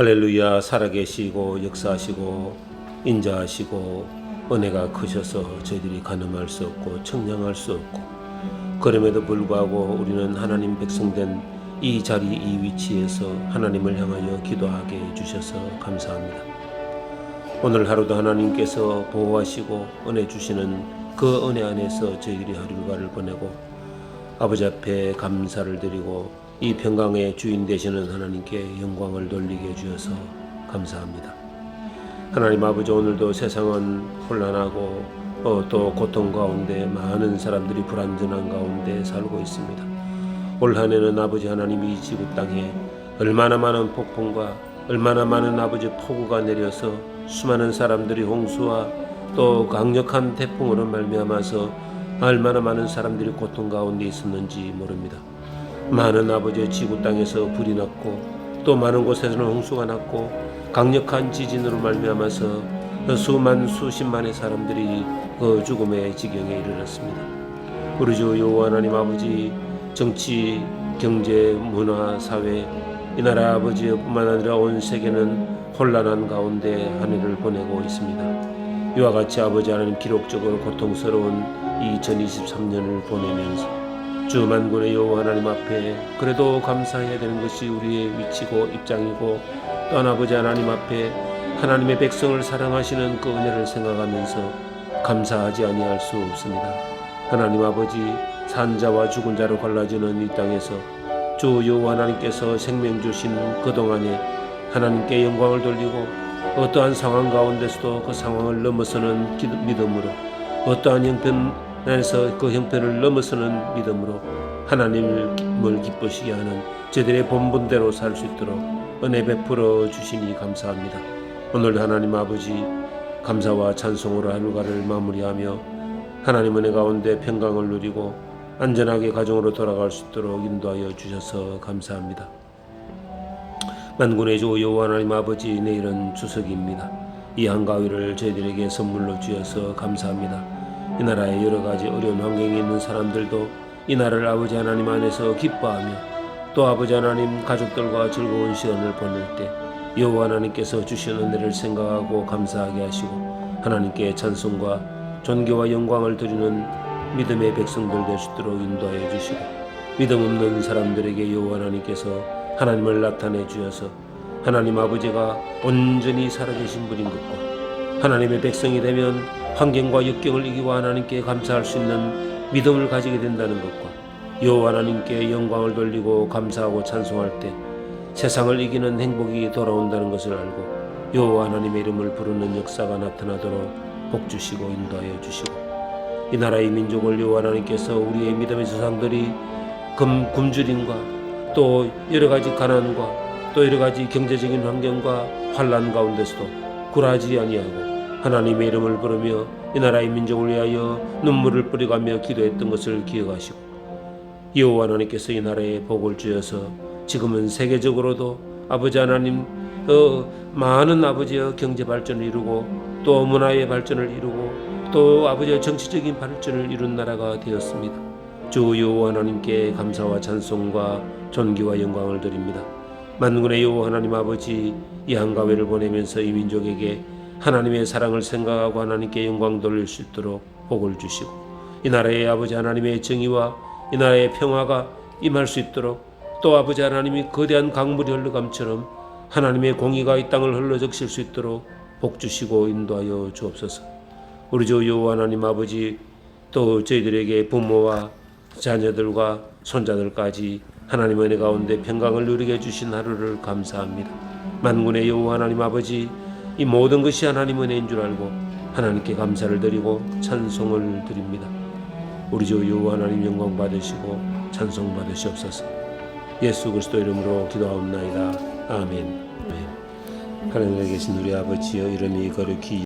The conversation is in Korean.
할렐루야 살아계시고 역사하시고 인자하시고 은혜가 크셔서 저희들이 가늠할 수 없고 청량할 수 없고 그럼에도 불구하고 우리는 하나님 백성된 이 자리 이 위치에서 하나님을 향하여 기도하게 해주셔서 감사합니다. 오늘 하루도 하나님께서 보호하시고 은혜 주시는 그 은혜 안에서 저희들이 하루일과를 보내고 아버지 앞에 감사를 드리고 이 평강의 주인 되시는 하나님께 영광을 돌리게 해주셔서 감사합니다. 하나님 아버지 오늘도 세상은 혼란하고 어, 또 고통 가운데 많은 사람들이 불안전한 가운데 살고 있습니다. 올 한해는 아버지 하나님 이 지구 땅에 얼마나 많은 폭풍과 얼마나 많은 아버지 폭우가 내려서 수많은 사람들이 홍수와 또 강력한 태풍으로 말미암아서 얼마나 많은 사람들이 고통 가운데 있었는지 모릅니다. 많은 아버지의 지구 땅에서 불이 났고 또 많은 곳에서는 홍수가 났고 강력한 지진으로 말미암아서 수만 수십만의 사람들이 그 죽음의 지경에 이르렀습니다. 우리 주 여호와 하나님 아버지 정치, 경제, 문화, 사회 이 나라 아버지뿐만 아니라 온 세계는 혼란한 가운데 한 해를 보내고 있습니다. 이와 같이 아버지 하나님 기록적으로 고통스러운 2023년을 보내면서 주 만군의 여호와 하나님 앞에 그래도 감사해야 되는 것이 우리의 위치고 입장이고 또한 아버지 하나님 앞에 하나님의 백성을 사랑하시는 그 은혜를 생각하면서 감사하지 아니할 수 없습니다. 하나님 아버지 산자와 죽은 자로 갈라지는 이 땅에서 주 여호와 하나님께서 생명 주신 그 동안에 하나님께 영광을 돌리고 어떠한 상황 가운데서도 그 상황을 넘어서는 기- 믿음으로 어떠한 형편 에서 그 형편을 넘어서는 믿음으로 하나님을 기쁘시게 하는 저들의 본분대로 살 수 있도록 은혜 베풀어 주시니 감사합니다. 오늘 하나님 아버지 감사와 찬송으로 하루가를 마무리하며 하나님 은혜 가운데 평강을 누리고 안전하게 가정으로 돌아갈 수 있도록 인도하여 주셔서 감사합니다. 만군의 주 여호와 하나님 아버지 내일은 추석입니다. 이 한가위를 저희들에게 선물로 주셔서 감사합니다. 이 나라의 여러 가지 어려운 환경에 있는 사람들도 이 나라를 아버지 하나님 안에서 기뻐하며 또 아버지 하나님 가족들과 즐거운 시간을 보낼 때 여호와 하나님께서 주신 은혜를 생각하고 감사하게 하시고 하나님께 찬송과 존귀와 영광을 드리는 믿음의 백성들 될 수 있도록 인도하여 주시고 믿음 없는 사람들에게 여호와 하나님께서 하나님을 나타내 주셔서 하나님 아버지가 온전히 살아계신 분인 것과 하나님의 백성이 되면 환경과 역경을 이기고 하나님께 감사할 수 있는 믿음을 가지게 된다는 것과 여호와 하나님께 영광을 돌리고 감사하고 찬송할 때 세상을 이기는 행복이 돌아온다는 것을 알고 여호와 하나님의 이름을 부르는 역사가 나타나도록 복 주시고 인도하여 주시고 이 나라의 민족을 여호와 하나님께서 우리의 믿음의 조상들이 금 굶주림과 또 여러 가지 가난과 또 여러 가지 경제적인 환경과 환란 가운데서도 굴하지 아니하고 하나님의 이름을 부르며 이 나라의 민족을 위하여 눈물을 뿌려가며 기도했던 것을 기억하시고 여호와 하나님께서 이 나라에 복을 주셔서 지금은 세계적으로도 아버지 하나님 어, 많은 아버지의 경제 발전을 이루고 또 문화의 발전을 이루고 또 아버지의 정치적인 발전을 이룬 나라가 되었습니다. 주 여호와 하나님께 감사와 찬송과 존귀와 영광을 드립니다. 만군의 여호와 하나님 아버지 이 한가회를 보내면서 이 민족에게 하나님의 사랑을 생각하고 하나님께 영광 돌릴 수 있도록 복을 주시고 이 나라의 아버지 하나님의 정의와 이 나라의 평화가 임할 수 있도록 또 아버지 하나님이 거대한 강물이 흘러감처럼 하나님의 공의가 이 땅을 흘러적실 수 있도록 복 주시고 인도하여 주옵소서. 우리 주 여호와 하나님 아버지 또 저희들에게 부모와 자녀들과 손자들까지 하나님의 은혜 가운데 평강을 누리게 해주신 하루를 감사합니다. 만군의 여호와 하나님 아버지 이 모든 것이 하나님 은혜인 줄 알고 하나님께 감사를 드리고 찬송을 드립니다. 우리 주 여호와 하나님 영광 받으시고 찬송 받으시옵소서. 예수 그리스도 이름으로 기도하옵나이다. 아멘. 아멘. 하늘에 계신 우리 아버지여 이름이 거룩히